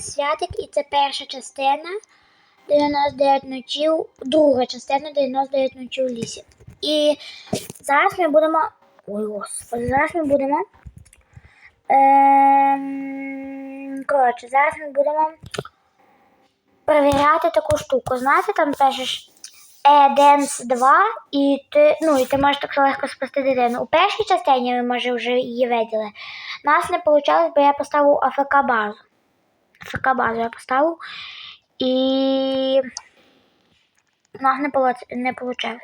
Святик, і це перша частина 99 ночів, друга частина 99 ночів у лісі. І зараз ми будемо. Ой, господи, зараз ми будемо. Ем... Коротше, зараз ми будемо перевіряти таку штуку. Знаєте, там пишеш Dance 2, і ти, ну, і ти можеш так легко спасти дитину. У першій частині ви, може, вже її виділи. Нас не вийшло, бо я поставив АФК базу. АФК базу я поставив. І у нас не, поло... не вийшло.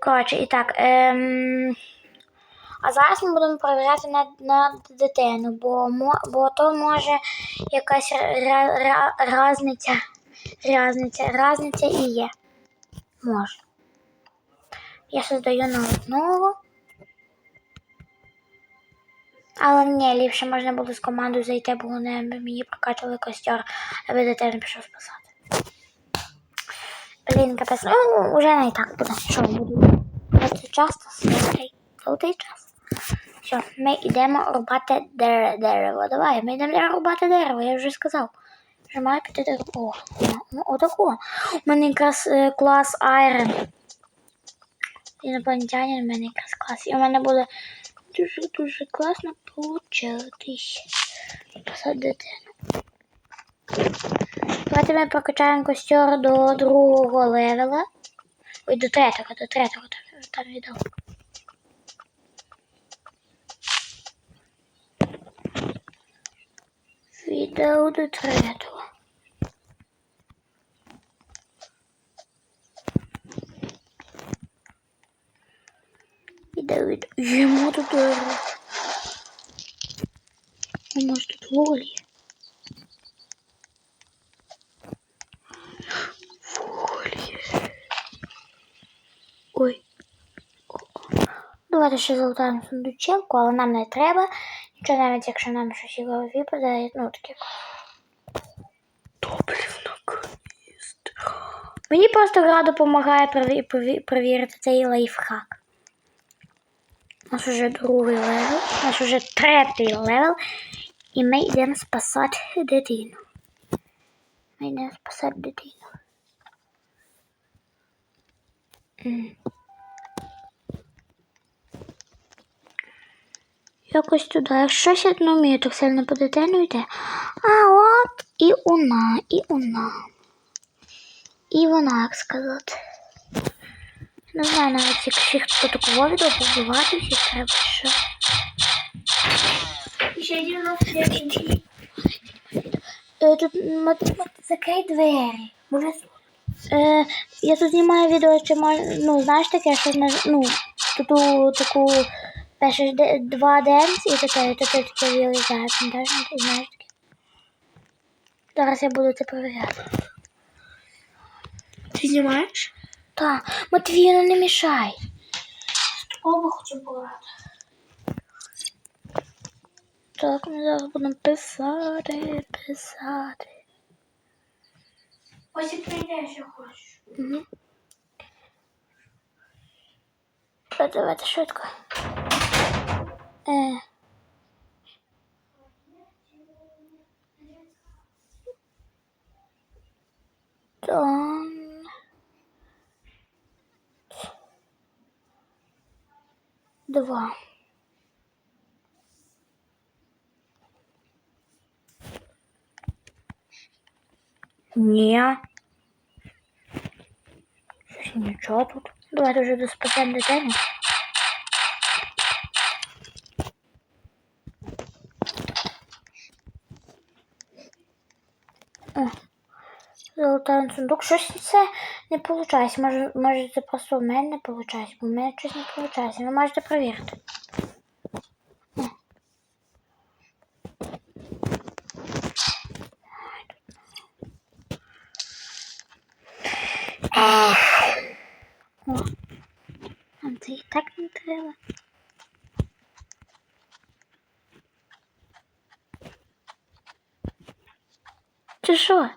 Коротше, і так. Ем... А зараз ми будемо перевіряти на, на дитину, бо, бо то може якась разниця, разниця, разниця і є. Може. Я создаю на одного. Але ні, ліпше можна було з командою зайти, бо вони мені прокачували костер, аби дитину пішов спасати. Блін, капець. Ну, вже не так буде. Що буду? Це часто золотий, золотий час. Все, ми йдемо рубати дерево. Давай, ми йдемо рубати дерево, я вже сказав. Вже маю піти дерево. О, ну, отако. У мене якраз е, клас Iron. Інопланетянин у мене якраз клас. І у мене буде дуже-дуже класно дитину. Давайте ми прокачаємо костер до другого левела. Ой, до третього, до третього там, віддав. Відео до третього. Відео від... Йому тут дерево. А може тут волі? Волі. Ой. Давайте ще залутаємо сундучелку, але нам не треба. Нічого навіть якщо нам щось його випадає, ну таке. Топлівна каністра. Мені просто гра допомагає прові- прові- провірити цей лайфхак. Нас уже другий левел, у нас уже третій левел, і ми йдемо спасати дитину. Ми йдемо спасати дитину. Якось туди. Якщо щось не вмію, так сильно по дитину йде. А от і вона, і вона. І вона, як сказати. Не знаю навіть, як всіх по такого відео побивати всіх треба. Ще один раз Е, Тут закрий двері. Може. Е, я тут знімаю відео, чи мож, ну, знаєш таке, що на, ну, тут у таку пишеш де- два денс і таке, і тут таке вилізає, пам'ятаєш, ну, ти знаєш таке. Зараз я буду це перевіряти. Ти знімаєш? Так, Матвію, ну не мішай. Оба хочу пограти. Так, ми зараз будемо писати, писати. Ось і прийдеш, що хочеш. Угу. Давайте швидко. Е. Там. Два. Ні. Щось нічого тут. Давайте вже до спасемо дитину. О, Золотий сундук. Щось це не виходить. Може, може це просто в мене не виходить, бо в мене щось не виходить. Ви можете перевірити. О. Нам це і так не треба. Чи що?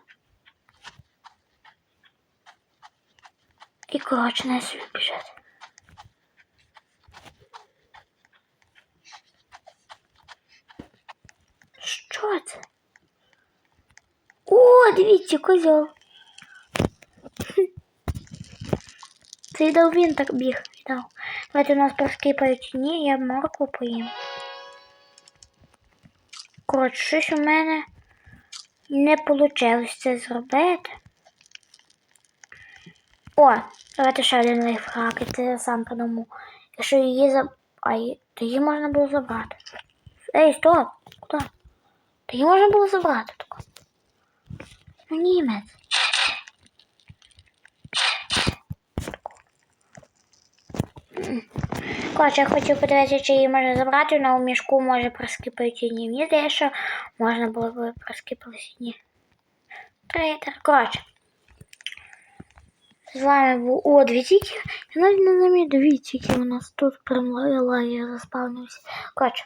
І коротше не собі біжать. Що? Це? О, дивіться, козьол. Це дав він так біг. Давайте у нас проскипають ні, я моркву поїм. Коротше, щось у мене не вийшло це зробити. О, давайте ще один лайфхак, і це сам подумав. Якщо її заб... А то її можна було забрати. Ей, стоп! Куди? То її можна було забрати тако. Ну німець. Коротше, я хотів подивитися, чи її можна забрати, але у мішку може проскипати ні. Мені здається, що можна було б проскипати ні. Трейдер. Коротше. З вами був О, дивіться, я навіть не знаю, дивіться, які у нас тут прям лагер заспавнився. Коротше.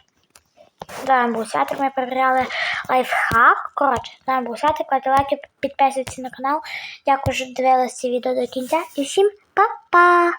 З вами був Сятик, ми перевіряли лайфхак. Коротше, з вами був Сятик, ставте лайки, підписуйтесь на канал. Дякую, що дивилися відео до кінця. І всім па-па!